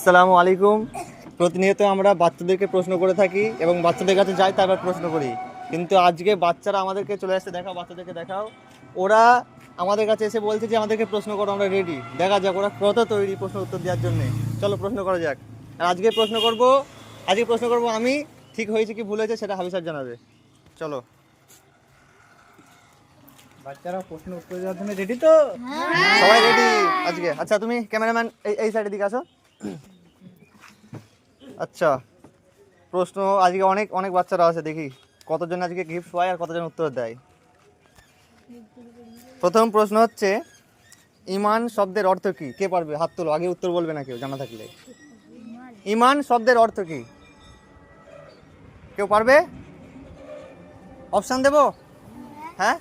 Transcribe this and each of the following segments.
আসসালামু আলাইকুম। প্রতিনিয়ত আমরা বাচ্চাদেরকে প্রশ্ন করে থাকি এবং বাচ্চাদের কাছে যাই তারপর প্রশ্ন করি। কিন্তু আজকে বাচ্চারা আমাদেরকে চলে আসছে দেখাও বাচ্চাদেরকে দেখাও। ওরা আমাদের কাছে এসে বলছে যে আমাদেরকে প্রশ্ন করো আমরা রেডি দেখা যাক ওরা কত তৈরি প্রশ্ন উত্তর দেওয়ার জন্য। চলো প্রশ্ন করা যাক। আর আজকে প্রশ্ন করব আজকে প্রশ্ন করব আমি ঠিক হয়েছে কি ভুল হয়েছে সেটা হাবি স্যার জানাবে। চলো। বাচ্চারা প্রশ্ন উত্তর দেওয়ার জন্য রেডি তো? সবাই রেডি আজকে? আচ্ছা তুমি ক্যামেরাম্যান এই এই সাইডের দিকে আসো। আচ্ছা প্রশ্ন, আজকে অনেক অনেক বাচ্চারা আছে, দেখি। কতজন আজকে গিফট পায় আর কতজন উত্তর দেয়? প্রথম প্রশ্ন হচ্ছে, ইমান শব্দের অর্থ কি? কে পারবে? হাত তোলো, আগে উত্তর বলবে না কেউ, জানা থাকলে। ইমান শব্দের অর্থ কি? কেউ পারবে? অপশান দেব? হ্যাঁ?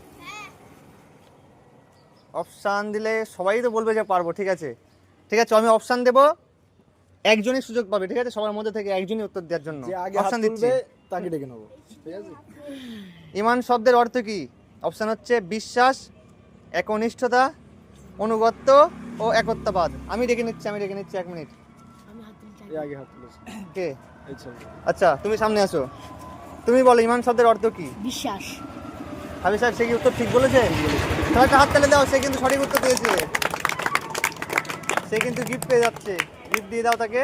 অপশান দিলে সবাই তো বলবে যে পারব, ঠিক আছে। ঠিক আছে, আমি অপশান দেব। একজনই সুযোগ পাবে ঠিক আছে? সবার মধ্যে থেকে একজনই উত্তর দেওয়ার জন্য। অপশন দিচ্ছি। তাকে ডেকে নেব ঠিক আছে? ইমান শব্দের অর্থ কি? অপশান হচ্ছে বিশ্বাস একনিষ্ঠতা অনুগত্য ও একত্ববাদ। আমি ডেকে নিচ্ছি আমি ডেকে নিচ্ছি এক মিনিট। আগে হাত কে? আচ্ছা তুমি সামনে আসো। তুমি বলো ইমান শব্দের অর্থ কি? বিশ্বাস। হাবি সাহেব সে কি উত্তর ঠিক বলেছে? সবাই একটা হাত তালে দাও সে কিন্তু সঠিক উত্তর দিয়েছে সে কিন্তু গিফট পেয়ে যাচ্ছে। গিফট দিয়ে দাও তাকে।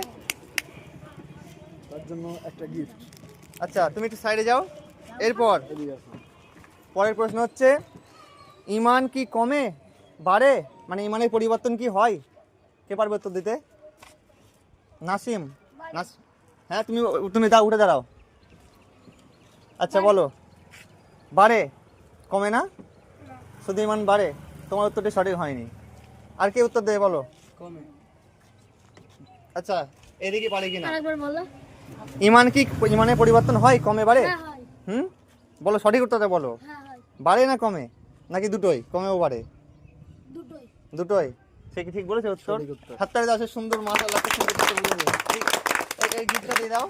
তার জন্য একটা গিফট আচ্ছা তুমি একটু সাইডে যাও। এরপর পরের প্রশ্ন হচ্ছে ইমান কি কমে? বাড়ে? মানে ইমানের পরিবর্তন কি হয়? কে পারবে উত্তর দিতে? নাসিম। নাস হ্যাঁ তুমি তুমি দাও উঠে দাঁড়াও। আচ্ছা বলো। বাড়ে? কমে না? শুধু ইমান বাড়ে? তোমার উত্তরটি সঠিক হয়নি। আর কে উত্তর দেবে বলো? কমে। আচ্ছা এদিকে পারে কিনা? আরেকবার বলো। ইমান কি ইমানের পরিবর্তন হয় কমে বাড়ে? হ্যাঁ হুম? বলো সঠিক উত্তরটা বলো। হ্যাঁ বাড়ে না কমে? নাকি দুটোই? কমেও বাড়ে? দুটোই। দুটোই? সে কি ঠিক বলেছে উত্তর। হাততালি দাও সুন্দর মাশাআল্লাহ সুন্দর উত্তর বলেছে ঠিক এই- গিফটটা দিয়ে দাও।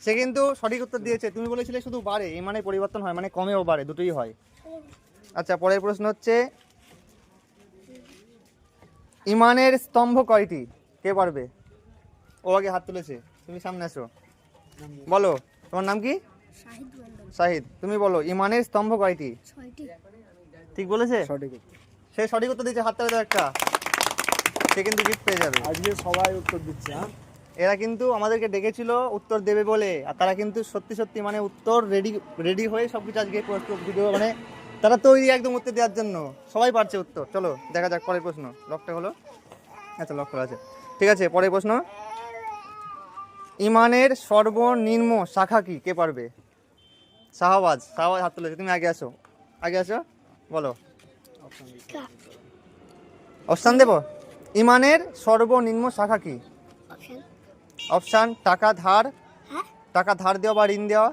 সে কিন্তু সঠিক উত্তর দিয়েছে। তুমি বলেছিলে শুধু বাড়ে এই মানে পরিবর্তন হয় মানে কমেও বাড়ে দুটোই হয়। আচ্ছা পরের প্রশ্ন হচ্ছে ইমানের স্তম্ভ কয়টি? কে পারবে? ও আগে হাত তুলেছে। তুমি সামনে আসো। বলো তোমার নাম কি? শাহিদ তুমি বলো ইমানের স্তম্ভ কয়টি? ঠিক বলেছে? সে সঠিক উত্তর দিয়েছে হাততালি দাও একটা। সে কিন্তু গিফট পেয়ে যাবে। আজকে সবাই উত্তর দিচ্ছে হ্যাঁ? এরা কিন্তু আমাদেরকে ডেকেছিল উত্তর দেবে বলে আর তারা কিন্তু সত্যি সত্যি মানে উত্তর রেডি রেডি হয়ে সব কিছু আজকে প্রস্তুত ভিডিও মানে তারা তৈরি একদম উত্তর দেওয়ার জন্য। সবাই পারছে উত্তর। চলো দেখা যাক পরের প্রশ্ন। লকটা হলো আচ্ছা লক করা আছে। ঠিক আছে পরের প্রশ্ন। ইমানের সর্বনিম্ন শাখা কি? কে পারবে? শাহবাজ শাহবাজ হাত তুলেছে। তুমি আগে আসো। আগে আসো। বলো। অপশান দেব? ইমানের সর্বনিম্ন শাখা কি? অপশান। টাকা ধার। হ্যাঁ? টাকা ধার দেওয়া বা ঋণ দেওয়া।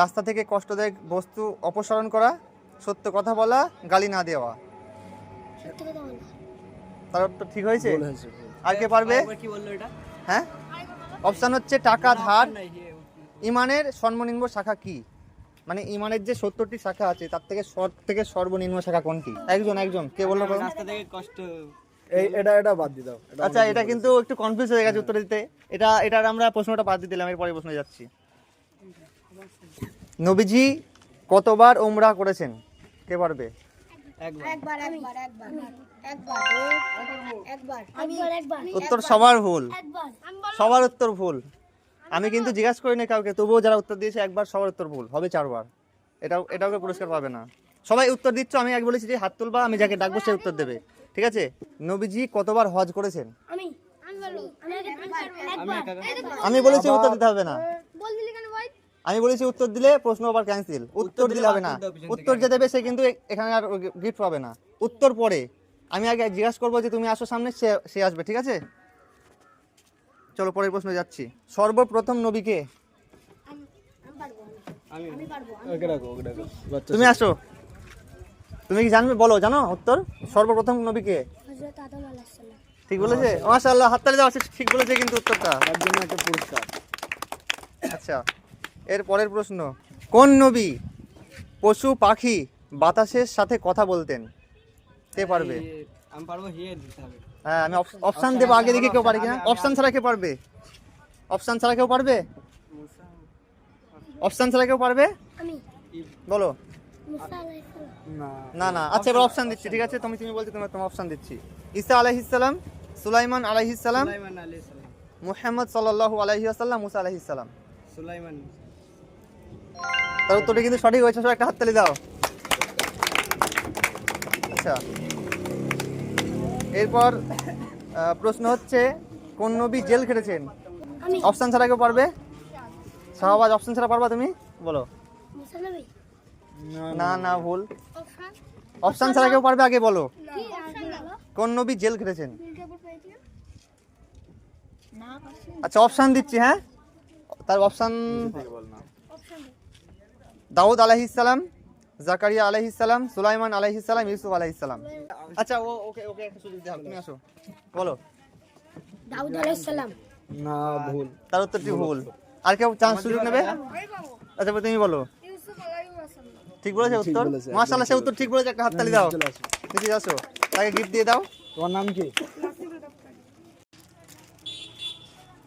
রাস্তা থেকে কষ্টদায়ক বস্তু অপসারণ করা। সত্য কথা বলা গালি না দেওয়া। তার তো ঠিক হয়েছে? আর কে পারবে? কি বলল এটা? হ্যাঁ? অপশান হচ্ছে টাকা ধার। ইমানের সর্বনিম্ন শাখা কি? মানে ইমানের যে সত্তরটি শাখা আছে তার থেকে সব থেকে সর্বনিম্ন শাখা কোনটি? একজন একজন। কে বলল রাস্তা থেকে কষ্ট। এই এটা এটা বাদ দিয়ে দাও। আচ্ছা এটা কিন্তু একটু কনফিউজ হয়ে গেছে উত্তর দিতে। এটা এটার আমরা প্রশ্নটা বাদ দিয়ে দিলাম এর পরের প্রশ্নে যাচ্ছি। নবীজি কতবার ওমরা করেছেন? কে পারবে? একবার। একবার একবার একবার একবার। একবার। একবার উত্তর সবার ভুল। সবার উত্তর ভুল। আমি কিন্তু জিজ্ঞাসা করিনি কাউকে তবুও যারা উত্তর দিয়েছে একবার সবার উত্তর ভুল হবে চারবার। এটাও এটাও কেউ পুরস্কার পাবে না। সবাই উত্তর দিচ্ছ আমি এক বলেছি যে হাত তুলবা আমি যাকে ডাকবো সে উত্তর দেবে। ঠিক আছে? নবীজি কতবার হজ করেছেন? আমি বলেছি উত্তর দিতে হবে না। আমি বলেছি উত্তর দিলে প্রশ্ন আবার ক্যান্সেল উত্তর দিলে হবে না। উত্তর যে দেবে সে কিন্তু এখানে আর গিফট পাবে না। উত্তর পরে। আমি আগে জিজ্ঞাসা করব যে তুমি আসো সামনে সে সে আসবে ঠিক আছে? চলো পরের প্রশ্ন যাচ্ছি। সর্বপ্রথম নবীকে আমি আমি পারব আমি। আমি পারব ওকে রাখো ওকে রাখো। বাচ্চা তুমি আসো। তুমি কি জানবে? বলো জানো উত্তর? সর্বপ্রথম নবীকে হযরত আদম আলাইহিস সালাম। ঠিক বলেছে? মাশাআল্লাহ হাততালি দাও সে ঠিক বলেছে কিন্তু উত্তরটা। তার জন্য একটা পুরস্কার। আচ্ছা। এর পরের প্রশ্ন কোন নবী পশু পাখি বাতাসের সাথে কথা বলতেন? কে পারবে? আমি পারব হিয়ে দিতে হবে। হ্যাঁ আমি অপশন দেবো আগে দেখি কেউ পারে কিনা। অপশন ছাড়া কেউ পারবে? অপশন ছাড়া কেউ পারবে? অপশন ছাড়া কেউ পারবে? আমি। বলো। মুসা আলাইহিস সালাম। না। না আচ্ছা এবার অপশন দিচ্ছি ঠিক আছে? তুমি তুমি বলছো তোমার তোমার অপশন দিচ্ছি। ঈসা আলাইহিস সালাম সুলাইমান আলাইহিস সালাম সুলাইমান আলাইহিস সালাম। মুহাম্মদ সাল্লাল্লাহু আলাইহি ওয়াসাল্লাম মুসা আলাইহিস সালাম। সুলাইমান তার উত্তরটি কিন্তু সঠিক হয়েছে সবাই একটা হাততালি দাও। আচ্ছা। এরপর প্রশ্ন হচ্ছে কোন নবী জেল খেটেছেন? অপশান ছাড়া কেউ পারবে? শাহবাজ অপশান ছাড়া পারবা তুমি? বলো। না না ভুল। অপশান ছাড়া কেউ পারবে? আগে বলো। কোন নবী জেল খেটেছেন? আচ্ছা অপশান দিচ্ছি হ্যাঁ? তার অপশন দাউদ আলাইহিস সালাম জাকারিয়া আলাইহিস সালাম সুলাইমান আলাইহিস সালাম ইউসুফ আলাইহিস সালাম। আচ্ছা ও ওকে ওকে একটা সুযোগ দাও তুমি আসো। বলো। দাউদ আলাইহিস সালাম। না ভুল। তার উত্তরটি ভুল। আর কেউ চান্স সুযোগ নেবে? আচ্ছা তুমি বলো। ইউসুফ আলাইহিস সালাম। ঠিক বলেছে উত্তর? মাশাআল্লাহ সে উত্তর ঠিক বলেছে একটা হাততালি দাও। চলে আসো। নিচে আসো? তাকে গিফট দিয়ে দাও। তোমার নাম কি?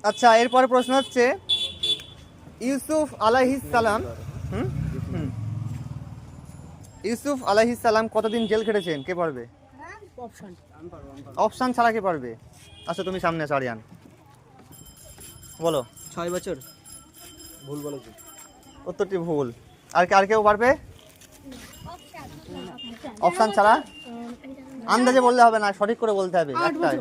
আচ্ছা এরপর প্রশ্ন হচ্ছে ইউসুফ আলাইহিস সালাম হুম? ইউসুফ আলাইহিস সালাম কতদিন জেল খেটেছেন? কে পারবে? অপশন। অপশন ছাড়া কে পারবে? আচ্ছা তুমি সামনে আসো আরিয়ান। বলো। ছয় বছর। ভুল বলেছি। উত্তরটি ভুল। আর কে আর কেউ পারবে? অপশন ছাড়া? আন্দাজে বললে হবে না সঠিক করে বলতে হবে। একটাই।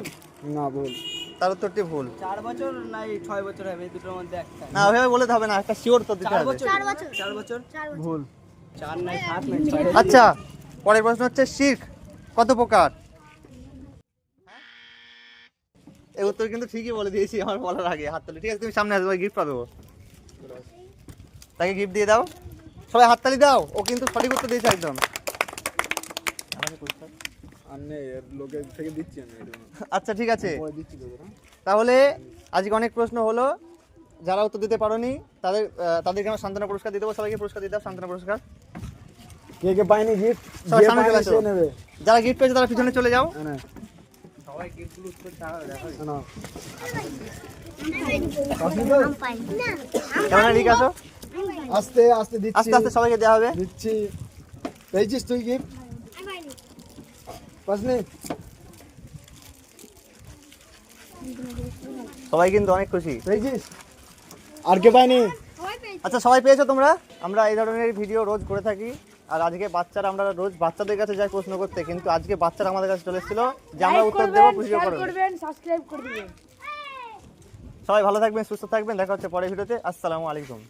না ভুল। তার উত্তরটি ভুল। চার বছর না এই ছয় বছর হবে দুটোর মধ্যে একটা। না ওইভাবে বলতে হবে না একটা শিওর তো দিতে হবে। চার বছর। চার বছর। ভুল। আচ্ছা পরের প্রশ্ন হচ্ছে শিখ কত প্রকার? এই উত্তর কিন্তু ঠিকই বলে দিয়েছি আমার বলার আগে হাত তালি। ঠিক আছে তুমি সামনে আসবে গিফট পাবো তাকে গিফট দিয়ে দাও। সবাই হাততালি দাও ও কিন্তু সঠিক উত্তর দিয়েছে একদম। নেই লোকের থেকে দিচ্ছি আমি আচ্ছা ঠিক আছে। হ্যাঁ? তাহলে আজকে অনেক প্রশ্ন হলো। যারা উত্তর দিতে পারোনি তাদের তাদেরকে আমরা সান্ত্বনা পুরস্কার দিতে দেবো। সবাইকে পুরস্কার দিতে দাও সান্ত্বনা পুরস্কার। কে কে পায়নি গিফট সবাই সামনে চলে আসো। যারা গিফট পেয়েছে তারা পিছনে চলে যাও। না সবাই গিফটগুলো উত্তর চাও দেখো। না কেমন? ঠিক আছো? আস্তে আস্তে দিচ্ছি। আস্তে আস্তে সবাইকে দেওয়া হবে। দিচ্ছি। পেয়েছিস তুই গিফট পাসনি? সবাই কিন্তু অনেক খুশি। পেয়েছিস? আর কে পায়নি? আচ্ছা সবাই পেয়েছ তোমরা? আমরা এই ধরনের ভিডিও রোজ করে থাকি। আর আজকে বাচ্চারা আমরা রোজ বাচ্চাদের কাছে যাই প্রশ্ন করতে কিন্তু আজকে বাচ্চারা আমাদের কাছে চলে এসেছিল যে আমরা উত্তর দেবো পুজো করব করবেন। সাবস্ক্রাইব করে দিবেন। সবাই ভালো থাকবেন সুস্থ থাকবেন দেখা হচ্ছে পরের ভিডিওতে। আসসালামু আলাইকুম।